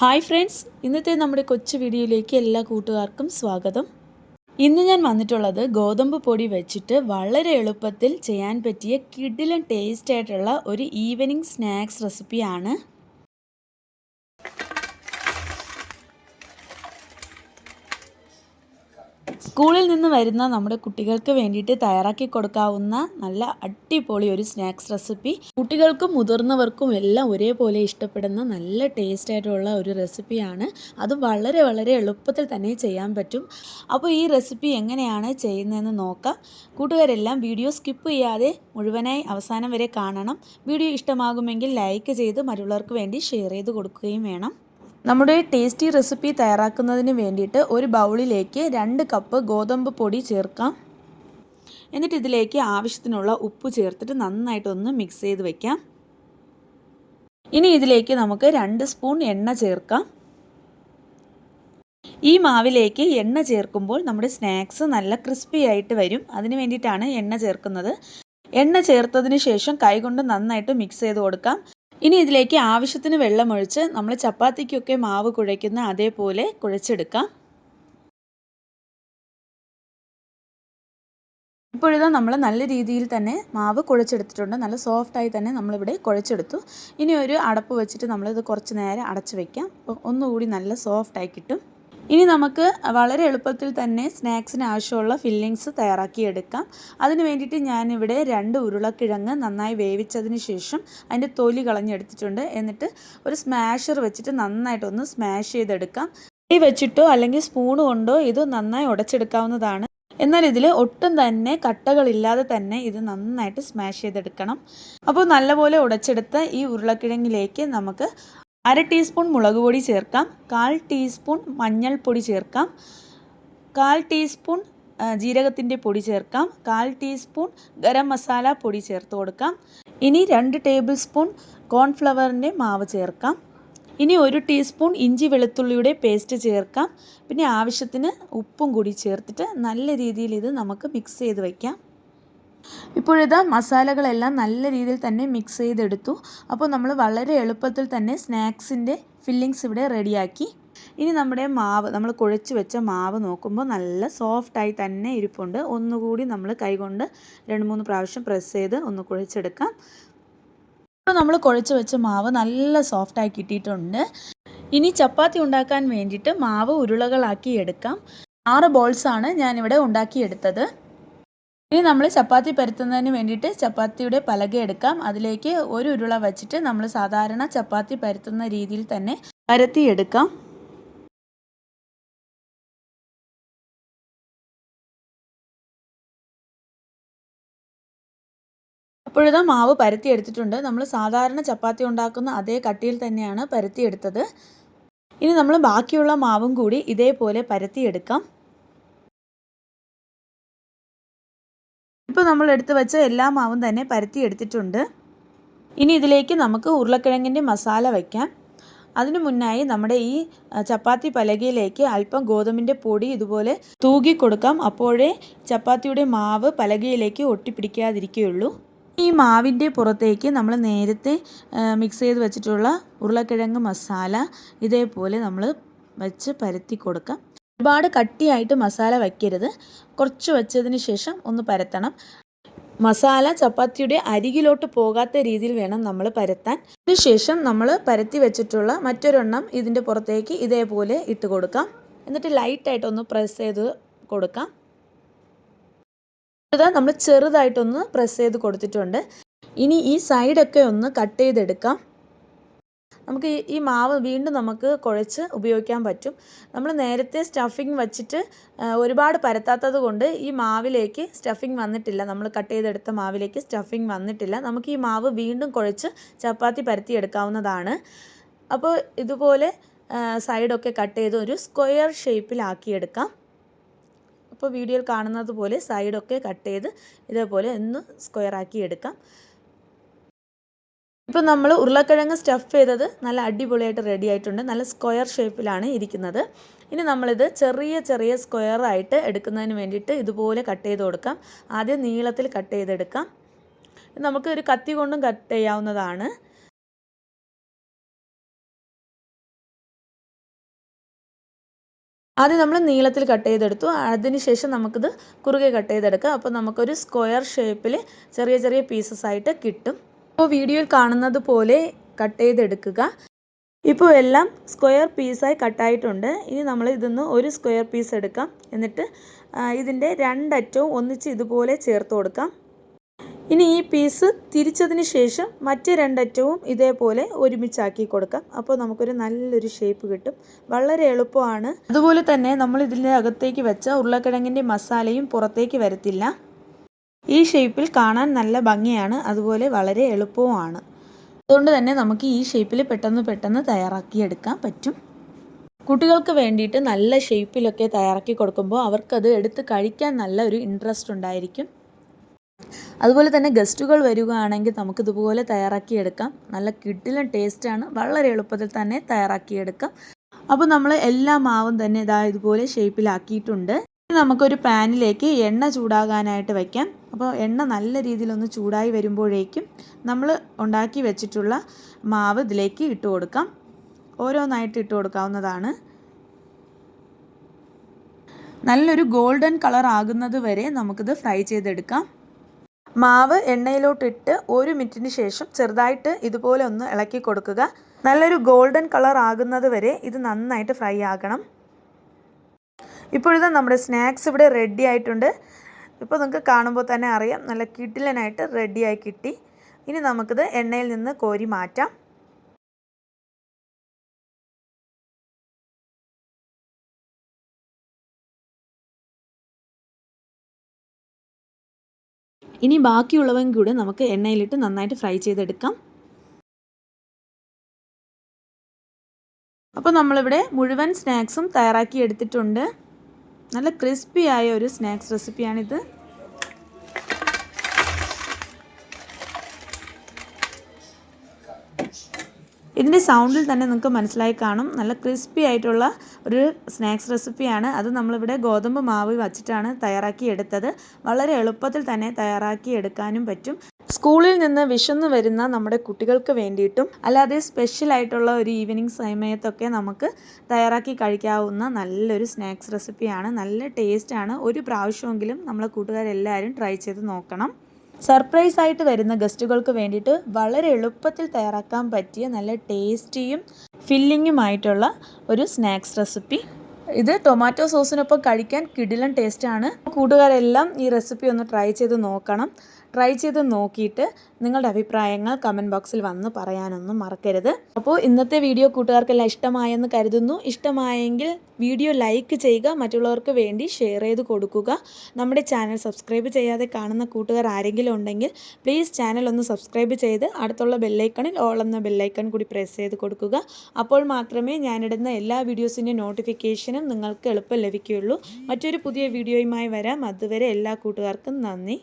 Hi friends ഇന്നത്തെ നമ്മുടെ കൊച്ചു വീഡിയോയിലേക്ക് എല്ലാ കൂട്ടുകാർക്കും സ്വാഗതം. ഇന്ന് ഞാൻ വന്നിട്ടുള്ളത് ഗോതമ്പ് പൊടി വെച്ചിട്ട് വളരെ എളുപ്പത്തിൽ ചെയ്യാൻ പറ്റിയ കിഡിലും ടേസ്റ്റ് ആയിട്ടുള്ള ഒരു ഈവനിങ് സ്നാക്സ് റെസിപ്പിയാണ് സ്കൂളിൽ നിന്ന് വരുന്ന നമ്മുടെ കുട്ടികൾക്ക് വേണ്ടിയിട്ട് തയ്യാറാക്കി കൊടുക്കാവുന്ന നല്ല അടിപൊളി ഒരു സ്നാക്സ് റെസിപ്പി. കുട്ടികൾക്കും മുതിർന്നവർക്കും എല്ലാം ഒരേപോലെ ഇഷ്ടപ്പെടുന്ന നല്ല ടേസ്റ്റ് ആയിട്ടുള്ള ഒരു റെസിപ്പിയാണ്. അത് വളരെ വളരെ എളുപ്പത്തിൽ തന്നെ ചെയ്യാൻ പറ്റും. അപ്പോൾ ഈ റെസിപ്പി എങ്ങനെയാണ് ചെയ്യുന്നതെന്ന് നോക്കാം. കൂട്ടുകാരെല്ലാം വീഡിയോ സ്കിപ്പ് ചെയ്യാതെ മുഴുവനായി അവസാനം വരെ കാണണം. വീഡിയോ ഇഷ്ടമാകുമെങ്കിൽ ലൈക്ക് ചെയ്ത് മറ്റുള്ളവർക്ക് വേണ്ടി ഷെയർ ചെയ്ത് കൊടുക്കുകയും വേണം. നമ്മുടെ ടേസ്റ്റി റെസിപ്പി തയ്യാറാക്കുന്നതിന് വേണ്ടിയിട്ട് ഒരു ബൗളിലേക്ക് രണ്ട് കപ്പ് ഗോതമ്പ് പൊടി ചേർക്കാം. എന്നിട്ട് ഇതിലേക്ക് ആവശ്യത്തിനുള്ള ഉപ്പ് ചേർത്തിട്ട് നന്നായിട്ടൊന്ന് മിക്സ് ചെയ്ത് വയ്ക്കാം ഇനി ഇതിലേക്ക് നമുക്ക് രണ്ട് സ്പൂൺ എണ്ണ ചേർക്കാം. ഈ മാവിലേക്ക് എണ്ണ ചേർക്കുമ്പോൾ നമ്മുടെ സ്നാക്സ് നല്ല ക്രിസ്പി ആയിട്ട് വരും. അതിന് വേണ്ടിയിട്ടാണ് എണ്ണ ചേർക്കുന്നത്. എണ്ണ ചേർത്തതിന് ശേഷം കൈകൊണ്ട് നന്നായിട്ട് മിക്സ് ചെയ്ത് കൊടുക്കാം. ഇനി ഇതിലേക്ക് ആവശ്യത്തിന് വെള്ളമൊഴിച്ച് നമ്മൾ ചപ്പാത്തിക്കൊക്കെ മാവ് കുഴയ്ക്കുന്ന അതേപോലെ കുഴച്ചെടുക്കാം. ഇപ്പോഴിതാ നമ്മൾ നല്ല രീതിയിൽ തന്നെ മാവ് കുഴച്ചെടുത്തിട്ടുണ്ട്. നല്ല സോഫ്റ്റായി തന്നെ നമ്മളിവിടെ കുഴച്ചെടുത്തു. ഇനി ഒരു അടപ്പ് വെച്ചിട്ട് നമ്മളിത് കുറച്ച് നേരം അടച്ചു വയ്ക്കാം ഒന്നുകൂടി നല്ല സോഫ്റ്റായി കിട്ടും. ഇനി നമുക്ക് വളരെ എളുപ്പത്തിൽ തന്നെ സ്നാക്സിന് ആവശ്യമുള്ള ഫില്ലിങ്സ് തയ്യാറാക്കിയെടുക്കാം. അതിന് വേണ്ടിയിട്ട് ഞാനിവിടെ രണ്ട് ഉരുളക്കിഴങ്ങ് നന്നായി വേവിച്ചതിന് ശേഷം അതിന്റെ തൊലി കളഞ്ഞെടുത്തിട്ടുണ്ട്. എന്നിട്ട് ഒരു സ്മാഷർ വെച്ചിട്ട് നന്നായിട്ടൊന്ന് സ്മാഷ് ചെയ്തെടുക്കാം. ഈ വെച്ചിട്ടോ അല്ലെങ്കിൽ സ്പൂൺ കൊണ്ടോ ഇത് നന്നായി ഉടച്ചെടുക്കാവുന്നതാണ്. എന്നാൽ ഇതിൽ ഒട്ടും തന്നെ കട്ടകളില്ലാതെ തന്നെ ഇത് നന്നായിട്ട് സ്മാഷ് ചെയ്തെടുക്കണം. അപ്പോൾ നല്ലപോലെ ഉടച്ചെടുത്ത ഈ ഉരുളക്കിഴങ്ങിലേക്ക് നമുക്ക് അര ടീസ്പൂൺ മുളക് പൊടി ചേർക്കാം. കാൽ ടീസ്പൂൺ മഞ്ഞൾപ്പൊടി ചേർക്കാം. കാൽ ടീസ്പൂൺ ജീരകത്തിന്റെ പൊടി ചേർക്കാം. കാൽ ടീസ്പൂൺ ഗരം മസാല പൊടി ചേർത്ത് കൊടുക്കാം. ഇനി രണ്ട് ടേബിൾ സ്പൂൺ കോൺഫ്ലവറിന്റെ മാവ് ചേർക്കാം. ഇനി ഒരു ടീസ്പൂൺ ഇഞ്ചി വെളുത്തുള്ളിയുടെ പേസ്റ്റ് ചേർക്കാം. പിന്നെ ആവശ്യത്തിന് ഉപ്പും കൂടി ചേർത്തിട്ട് നല്ല രീതിയിൽ ഇത് നമുക്ക് മിക്സ് ചെയ്ത് വയ്ക്കാം ഇപ്പോഴിതാ മസാലകളെല്ലാം നല്ല രീതിയിൽ തന്നെ മിക്സ് ചെയ്തെടുത്തു. അപ്പോൾ നമ്മൾ വളരെ എളുപ്പത്തിൽ തന്നെ സ്നാക്സിന്റെ ഫില്ലിങ്സ് ഇവിടെ റെഡിയാക്കി. ഇനി നമ്മുടെ മാവ് നമ്മൾ കുഴച്ച് വെച്ച മാവ് നോക്കുമ്പോൾ നല്ല സോഫ്റ്റായി തന്നെ ഇരിപ്പുണ്ട്. ഒന്നുകൂടി നമ്മൾ കൈകൊണ്ട് രണ്ട് മൂന്ന് പ്രാവശ്യം പ്രസ് ചെയ്ത് ഒന്ന് കുഴച്ചെടുക്കാം. ഇപ്പോൾ നമ്മൾ കുഴച്ച് വെച്ച മാവ് നല്ല സോഫ്റ്റായി കിട്ടിയിട്ടുണ്ട്. ഇനി ചപ്പാത്തി ഉണ്ടാക്കാൻ വേണ്ടിയിട്ട് മാവ് ഉരുളകളാക്കി എടുക്കാം. ആറ് ബോൾസാണ് ഞാനിവിടെ ഉണ്ടാക്കിയെടുത്തത്. ഇനി നമ്മൾ ചപ്പാത്തി പരത്തുന്നതിന് വേണ്ടിയിട്ട് ചപ്പാത്തിയുടെ പലക എടുക്കാം. അതിലേക്ക് ഒരു ഉരുള വച്ചിട്ട് നമ്മൾ സാധാരണ ചപ്പാത്തി പരത്തുന്ന രീതിയിൽ തന്നെ പരത്തിയെടുക്കാം അപ്പോഴിതാ മാവ് പരത്തിയെടുത്തിട്ടുണ്ട് നമ്മൾ സാധാരണ ചപ്പാത്തി ഉണ്ടാക്കുന്ന അതേ കട്ടിയിൽ തന്നെയാണ് പരത്തിയെടുത്തത് ഇനി നമ്മൾ ബാക്കിയുള്ള മാവും കൂടി ഇതേപോലെ പരത്തിയെടുക്കാം ഇപ്പോൾ നമ്മൾ എടുത്തു വെച്ച എല്ലാ മാവും തന്നെ പരത്തി എടുത്തിട്ടുണ്ട്. ഇനി ഇതിലേക്ക് നമുക്ക് ഉരുളക്കിഴങ്ങിന്റെ മസാല വയ്ക്കാം അതിനു മുന്നായി നമ്മുടെ ഈ ചപ്പാത്തി പലകയിലേക്ക് അല്പം ഗോതമ്പിന്റെ പൊടി ഇതുപോലെ തൂകി കൊടുക്കാം. അപ്പോഴേ ചപ്പാത്തിയുടെ മാവ് പലകയിലേക്ക് ഒട്ടിപ്പിടിക്കാതിരിക്കുകയുള്ളൂ. ഈ മാവിന്റെ പുറത്തേക്ക് നമ്മൾ നേരത്തെ മിക്സ് ചെയ്ത് വെച്ചിട്ടുള്ള ഉരുളക്കിഴങ്ങ് മസാല ഇതേപോലെ നമ്മൾ വെച്ച് പരത്തി കൊടുക്കാം. ഒരുപാട് കട്ടിയായിട്ട് മസാല വയ്ക്കരുത്. കുറച്ച് വെച്ചതിന് ശേഷം ഒന്ന് പരത്തണം. മസാല ചപ്പാത്തിയുടെ അരികിലോട്ട് പോകാത്ത രീതിയിൽ വേണം നമ്മൾ പരത്താൻ. അതിനുശേഷം നമ്മൾ പരത്തി വെച്ചിട്ടുള്ള മറ്റൊരെണ്ണം ഇതിന്റെ പുറത്തേക്ക് ഇതേപോലെ ഇട്ട് കൊടുക്കാം. എന്നിട്ട് ലൈറ്റായിട്ടൊന്ന് പ്രസ് ചെയ്ത് കൊടുക്കാം. നമ്മൾ ചെറുതായിട്ടൊന്ന് പ്രസ് ചെയ്ത് കൊടുത്തിട്ടുണ്ട്. ഇനി ഈ സൈഡൊക്കെ ഒന്ന് കട്ട് ചെയ്തെടുക്കാം. നമുക്ക് ഈ മാവ് വീണ്ടും നമുക്ക് കുഴച്ച് ഉപയോഗിക്കാൻ പറ്റും. നമ്മൾ നേരത്തെ സ്റ്റഫിങ് വച്ചിട്ട് ഒരുപാട് പരത്താത്തത് കൊണ്ട് ഈ മാവിലേക്ക് സ്റ്റഫിങ് വന്നിട്ടില്ല. നമ്മൾ കട്ട് ചെയ്തെടുത്ത മാവിലേക്ക് സ്റ്റഫിങ് വന്നിട്ടില്ല. നമുക്ക് ഈ മാവ് വീണ്ടും കുഴച്ച് ചപ്പാത്തി പരത്തി എടുക്കാവുന്നതാണ് അപ്പോൾ ഇതുപോലെ സൈഡൊക്കെ കട്ട് ചെയ്ത് ഒരു സ്ക്വയർ ഷേപ്പിലാക്കിയെടുക്കാം അപ്പോൾ വീഡിയോയിൽ കാണുന്നത് പോലെ സൈഡൊക്കെ കട്ട് ചെയ്ത് ഇതേപോലെ ഒന്ന് സ്ക്വയറാക്കി എടുക്കാം ഇപ്പോൾ നമ്മൾ ഉരുളക്കിഴങ്ങ് സ്റ്റഫ് ചെയ്തത് നല്ല അടിപൊളിയായിട്ട് റെഡി ആയിട്ടുണ്ട്. നല്ല സ്ക്വയർ ഷേപ്പിലാണ് ഇരിക്കുന്നത്. ഇനി നമ്മളിത് ചെറിയ ചെറിയ സ്ക്വയർ ആയിട്ട് എടുക്കുന്നതിന് വേണ്ടിയിട്ട് ഇതുപോലെ കട്ട് ചെയ്ത് കൊടുക്കാം. ആദ്യം നീളത്തിൽ കട്ട് ചെയ്തെടുക്കാം. നമുക്ക് ഒരു കത്തി കൊണ്ടും കട്ട് ചെയ്യാവുന്നതാണ്. ആദ്യം നമ്മൾ നീളത്തിൽ കട്ട് ചെയ്തെടുത്തു. അതിന് ശേഷം നമുക്കിത് കുറുകെ കട്ട് ചെയ്തെടുക്കാം. അപ്പോൾ നമുക്കൊരു സ്ക്വയർ ഷേപ്പിൽ ചെറിയ ചെറിയ പീസസ് ആയിട്ട് കിട്ടും. അപ്പോൾ വീഡിയോയിൽ കാണുന്നത് പോലെ കട്ട് ചെയ്തെടുക്കുക. ഇപ്പോൾ എല്ലാം സ്ക്വയർ പീസായി കട്ടായിട്ടുണ്ട് ഇനി നമ്മൾ ഇതൊന്ന് ഒരു സ്ക്വയർ പീസ് എടുക്കാം. എന്നിട്ട് ഇതിന്റെ രണ്ടറ്റവും ഒന്നിച്ച് ഇതുപോലെ ചേർത്ത് കൊടുക്കാം. ഇനി ഈ പീസ് തിരിച്ചതിന് ശേഷം മറ്റ് രണ്ടറ്റവും ഇതേപോലെ ഒരുമിച്ചാക്കി കൊടുക്കാം. അപ്പോൾ നമുക്കൊരു നല്ലൊരു ഷേപ്പ് കിട്ടും. വളരെ എളുപ്പമാണ്. അതുപോലെ തന്നെ നമ്മൾ ഇതിന്റെ അകത്തേക്ക് വെച്ച ഉരുളക്കിഴങ്ങിന്റെ മസാലയും പുറത്തേക്ക് വരത്തില്ല. ഈ ഷേപ്പിൽ കാണാൻ നല്ല ഭംഗിയാണ്. അതുപോലെ വളരെ എളുപ്പവുമാണ്. അതുകൊണ്ട് തന്നെ നമുക്ക് ഈ ഷേപ്പിൽ പെട്ടെന്ന് പെട്ടെന്ന് തയ്യാറാക്കിയെടുക്കാൻ പറ്റും. കുട്ടികൾക്ക് വേണ്ടിയിട്ട് നല്ല ഷേപ്പിലൊക്കെ തയ്യാറാക്കി കൊടുക്കുമ്പോൾ അവർക്കത് എടുത്ത് കഴിക്കാൻ നല്ല ഒരു ഇൻട്രസ്റ്റ് ഉണ്ടായിരിക്കും. അതുപോലെ തന്നെ ഗസ്റ്റുകൾ വരികയാണെങ്കിൽ നമുക്കിതുപോലെ തയ്യാറാക്കിയെടുക്കാം. നല്ല കിട്ടിലും ടേസ്റ്റാണ്. വളരെ എളുപ്പത്തിൽ തന്നെ തയ്യാറാക്കിയെടുക്കാം. അപ്പോൾ നമ്മൾ എല്ലാ മാവും തന്നെ ഇതാ ഇതുപോലെ ഷേപ്പിലാക്കിയിട്ടുണ്ട്. നമുക്കൊരു പാനിലേക്ക് എണ്ണ ചൂടാകാനായിട്ട് വയ്ക്കാം. അപ്പോൾ എണ്ണ നല്ല രീതിയിലൊന്ന് ചൂടായി വരുമ്പോഴേക്കും നമ്മൾ ഉണ്ടാക്കി വെച്ചിട്ടുള്ള മാവ് ഇതിലേക്ക് ഇട്ട് കൊടുക്കാം. ഓരോന്നായിട്ട് ഇട്ട് കൊടുക്കാവുന്നതാണ്. നല്ലൊരു ഗോൾഡൻ കളർ ആകുന്നത് വരെ നമുക്കിത് ഫ്രൈ ചെയ്തെടുക്കാം. മാവ് എണ്ണയിലോട്ടിട്ട് ഒരു മിനിറ്റിന് ശേഷം ചെറുതായിട്ട് ഇതുപോലെ ഒന്ന് ഇളക്കി കൊടുക്കുക. നല്ലൊരു ഗോൾഡൻ കളർ ആകുന്നത് വരെ ഇത് നന്നായിട്ട് ഫ്രൈ ആകണം. ഇപ്പോഴിത് നമ്മുടെ സ്നാക്സ് ഇവിടെ റെഡി ആയിട്ടുണ്ട്. ഇപ്പോൾ നിങ്ങൾക്ക് കാണുമ്പോൾ തന്നെ അറിയാം നല്ല കിട്ടിലനായിട്ട് റെഡിയായി കിട്ടി. ഇനി നമുക്കിത് എണ്ണയിൽ നിന്ന് കോരി മാറ്റാം. ഇനി ബാക്കിയുള്ളവയും കൂടെ നമുക്ക് എണ്ണയിലിട്ട് നന്നായിട്ട് ഫ്രൈ ചെയ്തെടുക്കാം. അപ്പോൾ നമ്മളിവിടെ മുഴുവൻ സ്നാക്സും തയ്യാറാക്കി എടുത്തിട്ടുണ്ട്. നല്ല ക്രിസ്പി ആയ ഒരു സ്നാക്സ് റെസിപ്പിയാണിത് ഇതിന്റെ സൗണ്ടിൽ തന്നെ നിങ്ങൾക്ക് മനസ്സിലായി കാണും. നല്ല ക്രിസ്പി ആയിട്ടുള്ള ഒരു സ്നാക്സ് റെസിപ്പിയാണ് അത് നമ്മളിവിടെ ഗോതമ്പ് മാവ് വച്ചിട്ടാണ് തയ്യാറാക്കി എടുത്തത്. വളരെ എളുപ്പത്തിൽ തന്നെ തയ്യാറാക്കി എടുക്കാനും പറ്റും. സ്കൂളിൽ നിന്ന് വിശന്ന് വരുന്ന നമ്മുടെ കുട്ടികൾക്ക് വേണ്ടിയിട്ടും അല്ലാതെ സ്പെഷ്യൽ ആയിട്ടുള്ള ഒരു ഈവനിങ് സമയത്തൊക്കെ നമുക്ക് തയ്യാറാക്കി കഴിക്കാവുന്ന നല്ലൊരു സ്നാക്സ് റെസിപ്പിയാണ് നല്ല ടേസ്റ്റാണ് ഒരു പ്രാവശ്യമെങ്കിലും നമ്മളെ കൂട്ടുകാരെല്ലാവരും ട്രൈ ചെയ്ത് നോക്കണം. സർപ്രൈസ് ആയിട്ട് വരുന്ന ഗസ്റ്റുകൾക്ക് വേണ്ടിയിട്ട് വളരെ എളുപ്പത്തിൽ തയ്യാറാക്കാൻ പറ്റിയ നല്ല ടേസ്റ്റിയും ഫില്ലിങ്ങുമായിട്ടുള്ള ഒരു സ്നാക്സ് റെസിപ്പി ഇത് ടൊമാറ്റോ സോസിനൊപ്പം കഴിക്കാൻ കിടിലൻ ടേസ്റ്റാണ് കൂട്ടുകാരെല്ലാം ഈ റെസിപ്പി ഒന്ന് ട്രൈ ചെയ്ത് നോക്കണം. ട്രൈ ചെയ്ത് നോക്കിയിട്ട് നിങ്ങളുടെ അഭിപ്രായങ്ങൾ കമന്റ് ബോക്സിൽ വന്ന് പറയാനൊന്നും മറക്കരുത്. അപ്പോൾ ഇന്നത്തെ വീഡിയോ കൂട്ടുകാർക്കെല്ലാം ഇഷ്ടമായെന്ന് കരുതുന്നു. ഇഷ്ടമായെങ്കിൽ വീഡിയോ ലൈക്ക് ചെയ്യുക മറ്റുള്ളവർക്ക് വേണ്ടി ഷെയർ ചെയ്ത് കൊടുക്കുക. നമ്മുടെ ചാനൽ സബ്സ്ക്രൈബ് ചെയ്യാതെ കാണുന്ന കൂട്ടുകാർ ആരെങ്കിലും ഉണ്ടെങ്കിൽ പ്ലീസ് ചാനൽ ഒന്ന് സബ്സ്ക്രൈബ് ചെയ്ത് അടുത്തുള്ള ബെല്ലൈക്കണിൽ ഓൾ എന്ന ബെല്ലൈക്കൺ കൂടി പ്രസ് ചെയ്ത് കൊടുക്കുക. അപ്പോൾ മാത്രമേ ഞാനിടുന്ന എല്ലാ വീഡിയോസിന്റെ നോട്ടിഫിക്കേഷനും നിങ്ങൾക്ക് എളുപ്പം ലഭിക്കുകയുള്ളൂ. മറ്റൊരു പുതിയ വീഡിയോയുമായി വരാം. അതുവരെ എല്ലാ കൂട്ടുകാർക്കും നന്ദി.